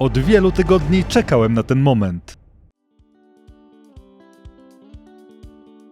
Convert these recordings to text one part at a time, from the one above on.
Od wielu tygodni czekałem na ten moment.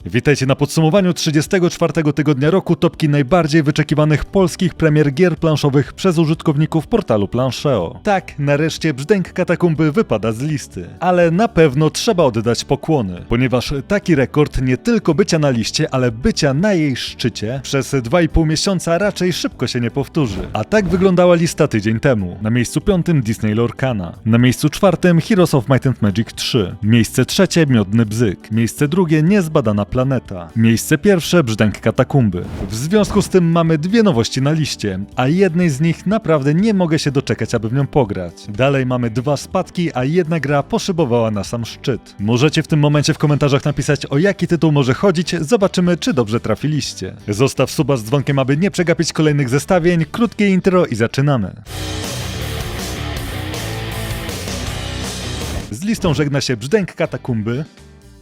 Witajcie na podsumowaniu 34 tygodnia roku topki najbardziej wyczekiwanych polskich premier gier planszowych przez użytkowników portalu Planszeo. Tak, nareszcie brzdęk katakumby wypada z listy. Ale na pewno trzeba oddać pokłony, ponieważ taki rekord nie tylko bycia na liście, ale bycia na jej szczycie przez 2,5 miesiąca raczej szybko się nie powtórzy. A tak wyglądała lista tydzień temu. Na miejscu piątym Disney Lorcana. Na miejscu czwartym Heroes of Might and Magic 3. Miejsce trzecie Miodny Bzyk. Miejsce drugie Niezbadana Planeta. Miejsce pierwsze Brzdęk Katakumby. W związku z tym mamy dwie nowości na liście, a jednej z nich naprawdę nie mogę się doczekać, aby w nią pograć. Dalej mamy dwa spadki, a jedna gra poszybowała na sam szczyt. Możecie w tym momencie w komentarzach napisać o jaki tytuł może chodzić, zobaczymy czy dobrze trafiliście. Zostaw suba z dzwonkiem, aby nie przegapić kolejnych zestawień, krótkie intro i zaczynamy. Z listą żegna się Brzdęk Katakumby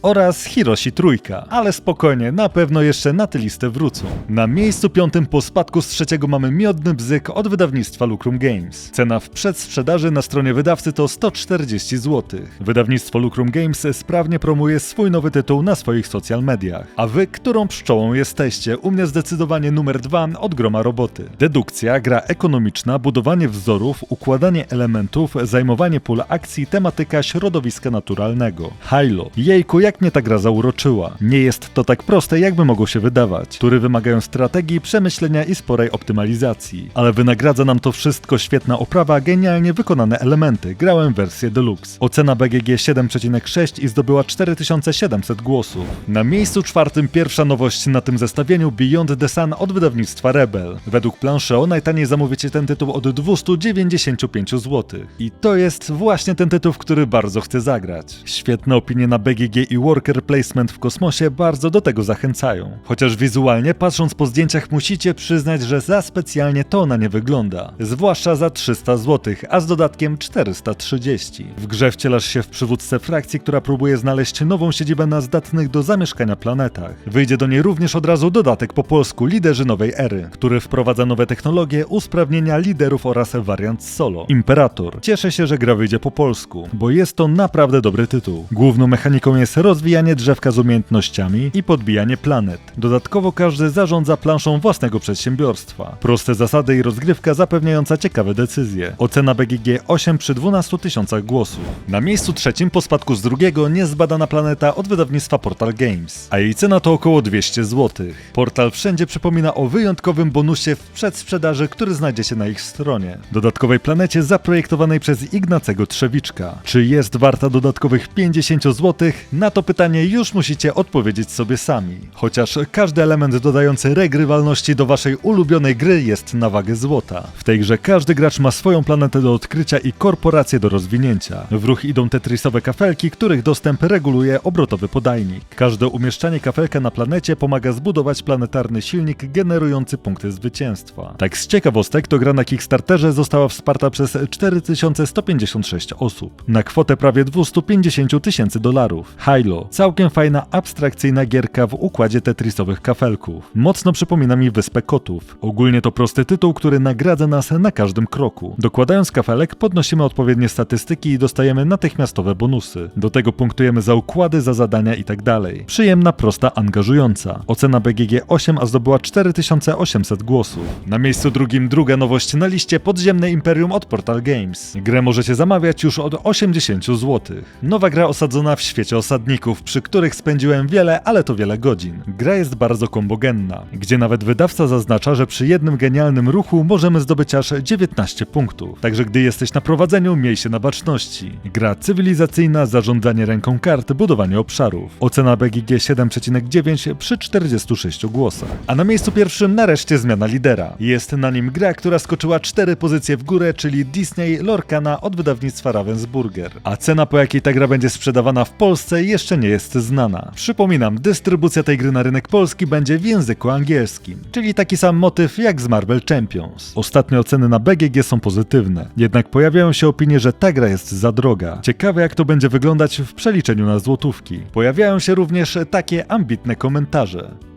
oraz Hiroshi Trójka. Ale spokojnie, na pewno jeszcze na tę listę wrócą. Na miejscu piątym po spadku z trzeciego mamy Miodny Bzyk od wydawnictwa Lucrum Games. Cena w przedsprzedaży na stronie wydawcy to 140 zł. Wydawnictwo Lucrum Games sprawnie promuje swój nowy tytuł na swoich social mediach. A wy, którą pszczołą jesteście? U mnie zdecydowanie numer dwa od groma roboty. Dedukcja, gra ekonomiczna, budowanie wzorów, układanie elementów, zajmowanie pól akcji, tematyka środowiska naturalnego. Hilo. Jejku, jak mnie ta gra zauroczyła. Nie jest to tak proste, jakby mogło się wydawać. Tury wymagają strategii, przemyślenia i sporej optymalizacji. Ale wynagradza nam to wszystko świetna oprawa, genialnie wykonane elementy. Grałem wersję deluxe. Ocena BGG 7,6 i zdobyła 4700 głosów. Na miejscu czwartym pierwsza nowość na tym zestawieniu Beyond the Sun od wydawnictwa Rebel. Według Plancheo najtaniej zamówicie ten tytuł od 295 zł. I to jest właśnie ten tytuł, w który bardzo chcę zagrać. Świetne opinie na BGG i worker placement w kosmosie bardzo do tego zachęcają. Chociaż wizualnie, patrząc po zdjęciach, musicie przyznać, że za specjalnie to ona nie wygląda. Zwłaszcza za 300 zł, a z dodatkiem 430. W grze wcielasz się w przywódcę frakcji, która próbuje znaleźć nową siedzibę na zdatnych do zamieszkania planetach. Wyjdzie do niej również od razu dodatek po polsku Liderzy Nowej Ery, który wprowadza nowe technologie, usprawnienia liderów oraz wariant solo. Imperator. Cieszę się, że gra wyjdzie po polsku, bo jest to naprawdę dobry tytuł. Główną mechaniką jest rozwijanie drzewka z umiejętnościami i podbijanie planet. Dodatkowo każdy zarządza planszą własnego przedsiębiorstwa. Proste zasady i rozgrywka zapewniająca ciekawe decyzje. Ocena BGG 8 przy 12 tysiącach głosów. Na miejscu trzecim po spadku z drugiego niezbadana planeta od wydawnictwa Portal Games, a jej cena to około 200 zł. Portal wszędzie przypomina o wyjątkowym bonusie w przedsprzedaży, który znajdziecie na ich stronie. Dodatkowej planecie zaprojektowanej przez Ignacego Trzewiczka. Czy jest warta dodatkowych 50 zł? Na to pytanie już musicie odpowiedzieć sobie sami. Chociaż każdy element dodający regrywalności do waszej ulubionej gry jest na wagę złota. W tej grze każdy gracz ma swoją planetę do odkrycia i korporację do rozwinięcia. W ruch idą tetrisowe kafelki, których dostęp reguluje obrotowy podajnik. Każde umieszczanie kafelka na planecie pomaga zbudować planetarny silnik generujący punkty zwycięstwa. Tak z ciekawostek, to gra na Kickstarterze została wsparta przez 4156 osób. Na kwotę prawie 250 tysięcy dolarów. Hilo. Całkiem fajna, abstrakcyjna gierka w układzie tetrisowych kafelków. Mocno przypomina mi Wyspę Kotów. Ogólnie to prosty tytuł, który nagradza nas na każdym kroku. Dokładając kafelek, podnosimy odpowiednie statystyki i dostajemy natychmiastowe bonusy. Do tego punktujemy za układy, za zadania itd. Przyjemna, prosta, angażująca. Ocena BGG 8, a zdobyła 4800 głosów. Na miejscu drugim druga nowość na liście Podziemne Imperium od Portal Games. Grę możecie zamawiać już od 80 zł. Nowa gra osadzona w świecie osadników, przy których spędziłem wiele, ale to wiele godzin. Gra jest bardzo kombogenna, gdzie nawet wydawca zaznacza, że przy jednym genialnym ruchu możemy zdobyć aż 19 punktów. Także gdy jesteś na prowadzeniu, miej się na baczności. Gra cywilizacyjna, zarządzanie ręką kart, budowanie obszarów. Ocena BGG 7,9 przy 46 głosach. A na miejscu pierwszym nareszcie zmiana lidera. Jest na nim gra, która skoczyła 4 pozycje w górę, czyli Disney Lorcana od wydawnictwa Ravensburger. A cena po jakiej ta gra będzie sprzedawana w Polsce jeszcze nie jest znana. Przypominam, dystrybucja tej gry na rynek polski będzie w języku angielskim, czyli taki sam motyw jak z Marvel Champions. Ostatnie oceny na BGG są pozytywne, jednak pojawiają się opinie, że ta gra jest za droga. Ciekawe jak to będzie wyglądać w przeliczeniu na złotówki. Pojawiają się również takie ambitne komentarze.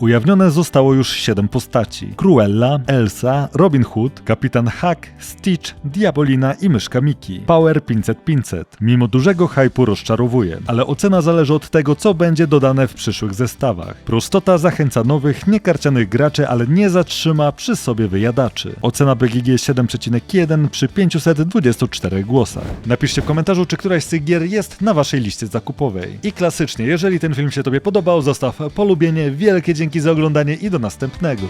Ujawnione zostało już 7 postaci. Cruella, Elsa, Robin Hood, Kapitan Hack, Stitch, Diabolina i myszka Miki. Power 500-500. Mimo dużego hypu rozczarowuje, ale ocena zależy od tego, co będzie dodane w przyszłych zestawach. Prostota zachęca nowych, niekarcianych graczy, ale nie zatrzyma przy sobie wyjadaczy. Ocena BGG 7,1 przy 524 głosach. Napiszcie w komentarzu, czy któraś z tych gier jest na waszej liście zakupowej. I klasycznie, jeżeli ten film się tobie podobał, zostaw polubienie, wielkie dzięki za oglądanie i do następnego.